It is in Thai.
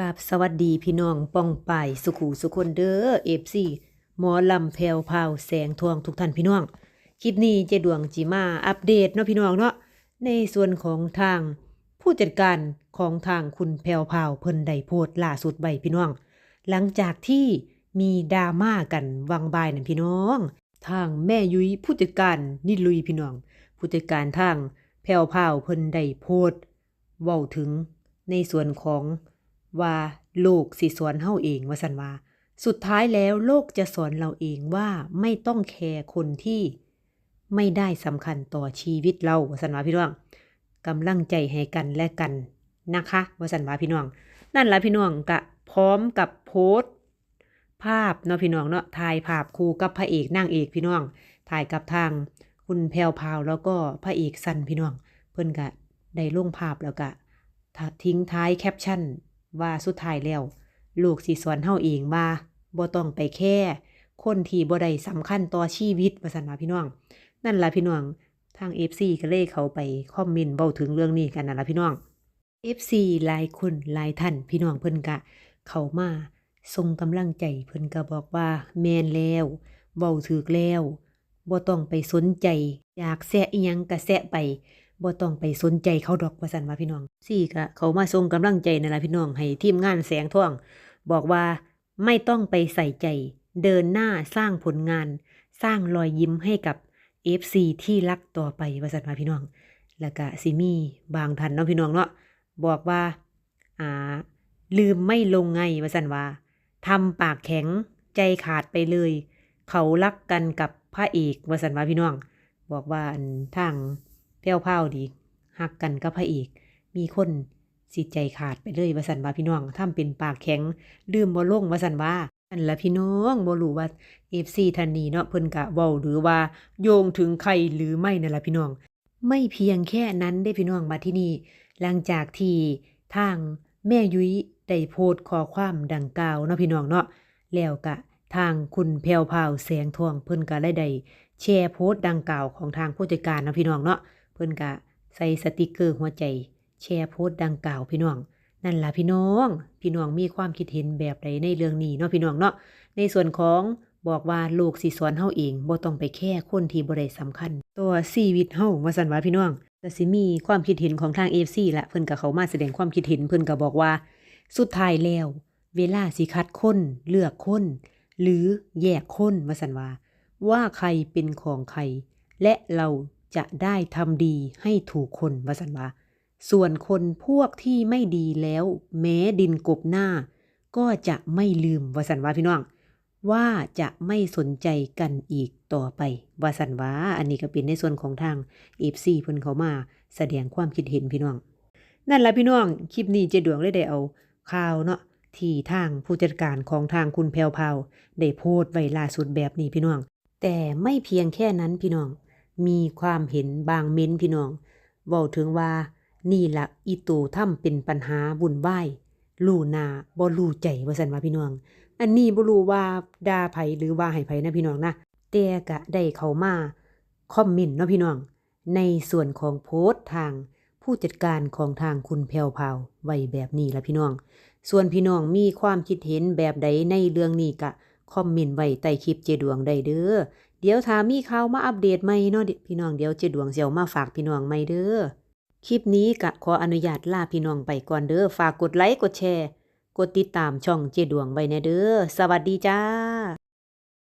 กับสวัสดีพี่น้องป้องป่ายสุขูสุคนเด้อเอฟซีหมอลำแพวพาวแสงทองทุกท่านพี่น้อง คลิปนี้เจดวงจิมาอัปเดตเนาะพี่น้องเนาะในส่วนของทางผู้จัดการของทางคุณแพวพาวเพิ่นไดโพสต์ล่าสุดใบพี่น้อง หลังจากที่มีดราม่ากันวังบายนั่นพี่น้อง ทางแม่ยุ้ยผู้จัดการนิลุยพี่น้อง ผู้จัดการทางแพวพาวเพิ่นไดโพสต์เว้าถึงในส่วนของ ว่าโลกสิสอนเฮาเองว่าสันว่า สุดท้ายแล้วโลกจะสอนเราเองว่าไม่ต้องแคร์คนที่ไม่ได้สำคัญต่อชีวิตเราว่าสันว่าพี่น้องกำลังใจให้กันและกันนะคะว่าสันว่าพี่น้อง นั่นละพี่น้องกะพร้อมกับโพสต์ ภาพเนาะพี่น้องเนาะถ่ายภาพคู่กับพระเอกนางเอกพี่น้องถ่ายกับทางคุณแพรวพาวแล้วก็พระเอกสันพี่น้อง เพิ่นกะได้ลงภาพแล้วกะทิ้งท้ายแคปชั่น ว่าสุดท้ายแล้ว ลูกสิสอนเฮาเองว่าบ่ต้องไปแค่ คนที่บ่ได้สำคัญต่อชีวิตว่าซั่นว่าพี่น้อง นั่นล่ะพี่น้อง ทาง FC ก็เลยเขาไปคอมเมนต์เว้าถึงเรื่องนี้กันนั่นล่ะพี่น้อง FC หลายคนหลายท่านพี่น้องเพิ่นกะ เขามาส่งกำลังใจเพิ่นก็บอกว่าแมนแล้วเว้าถูกแล้วบ่ต้องไปสนใจ อยากแซะอีหยังก็แซะไป บ่ต้องไปสนใจเขาดอกว่าซั่นว่าพี่น้องสี่ก็เขามาส่งกำลังใจนั่นล่ะพี่น้องให้ทีมงานแสงท่อง บอกว่าไม่ต้องไปใส่ใจ เดินหน้าสร้างผลงาน สร้างรอยยิ้มให้กับ FC ที่รักต่อไปว่าซั่นว่าพี่น้อง แล้วก็สิมีบางท่านเนาะพี่น้องเนาะบอกว่าอ่าลืมไม่ลงไงว่าสันว่าทำปากแข็งใจขาดไปเลย เขารักกันกับพระเอกว่าสันว่าพี่น้อง บอกว่าทาง แพ้วพราดีหักกันกับพระเอก มีคนสิใจขาดไปเลยว่าสันว่าพี่น้องทำเป็นปากแข็งลืมบ่ลงว่าสันว่าอันละพี่น้องบ่รู้ว่า FC ท่านนีเนาะเพิ่นกะเว้าหรือว่าโยงถึงใครหรือไม่นั่นละพี่น้อง ไม่เพียงแค่นั้นได้พี่น้องมาที่นี่ หลังจากที่ทางแม่ยุ้ยได้โพสต์ข้อความดังกล่าวเนาะพี่น้องเนาะแล้วกะทางคุณแพวพาวแสงทองเพิ่นก็ได้ได้แชร์โพสต์ดังกล่าวของทางผู้จัดการเนาะพี่น้องเนาะ เพิ่นก็ใส่สติกเกอร์หัวใจ แชร์โพสต์ดังกล่าวพี่น้อง นั่นล่ะพี่น้อง พี่น้องมีความคิดเห็นแบบใดในเรื่องนี้เนาะพี่น้องเนาะในส่วนของบอกว่าโลกสิสอนเฮาเองบ่ต้องไปแค่คนที่บ่ได้สำคัญ ตัวชีวิตเฮาว่าซั่นว่าพี่น้องก็สิมีความคิดเห็นของทาง FC ละเพิ่นก็เขามาแสดงความคิดเห็นเพิ่นก็บอกว่า สุดท้ายแล้ว เวลาสิคัดคนเลือกคนหรือแยกคนว่าสันว่าว่าใครเป็นของใคร และเรา จะได้ทำดีให้ถูกคนวาสันวาส่วนคนพวกที่ไม่ดีแล้ว แม้ดินกบหน้า ก็จะไม่ลืมวาสันวาพี่น้อง ว่าจะไม่สนใจกันอีกต่อไปวาสันวาอันนี้ก็เป็นในส่วนของทางเอฟซีเพิ่นเขามาแสดงความคิดเห็นพี่น้อง นั่นแหละพี่น้อง คลิปนี้เจดวงเลยได้เอาข่าวเนาะที่ทางผู้จัดการของทางคุณแพรวพาวได้โพสต์ไว้ล่าสุดแบบนี้พี่น้อง แต่ไม่เพียงแค่นั้นพี่น้อง มีความเห็นบางเม้นพี่น้องเว้าถึงว่า นี่ละอีตูถ้ำเป็นปัญหาบุญไหวายลู่นาบ่ลู่ใจว่าสันว่าพี่น้อง อันนี้บ่รู้ว่าด่าไผหรือว่าให้ไผนะพี่น้องนะแต่ก็ได้เข้ามาคอมเมนต์เนาะพี่น้อง ในส่วนของโพสต์ทางผู้จัดการของทางคุณแพวพาวไว้แบบนี้ละพี่น้อง ส่วนพี่น้องมีความคิดเห็นแบบใดในเรื่องนี้ก็ คอมเมนต์ไว้ใต้คลิปเจดวงได้เด้อ เดี๋ยวถ้ามีข่าวมาอัปเดตใหม่เนาะพี่น้องเดี๋ยวเจดวงเสียวมาฝากพี่น้องใหม่เด้อ คลิปนี้กะขออนุญาตลาพี่น้องไปก่อนเด้อ ฝากกดไลค์กดแชร์ กดติดตามช่องเจดวงไว้แน่เด้อ สวัสดีจ้า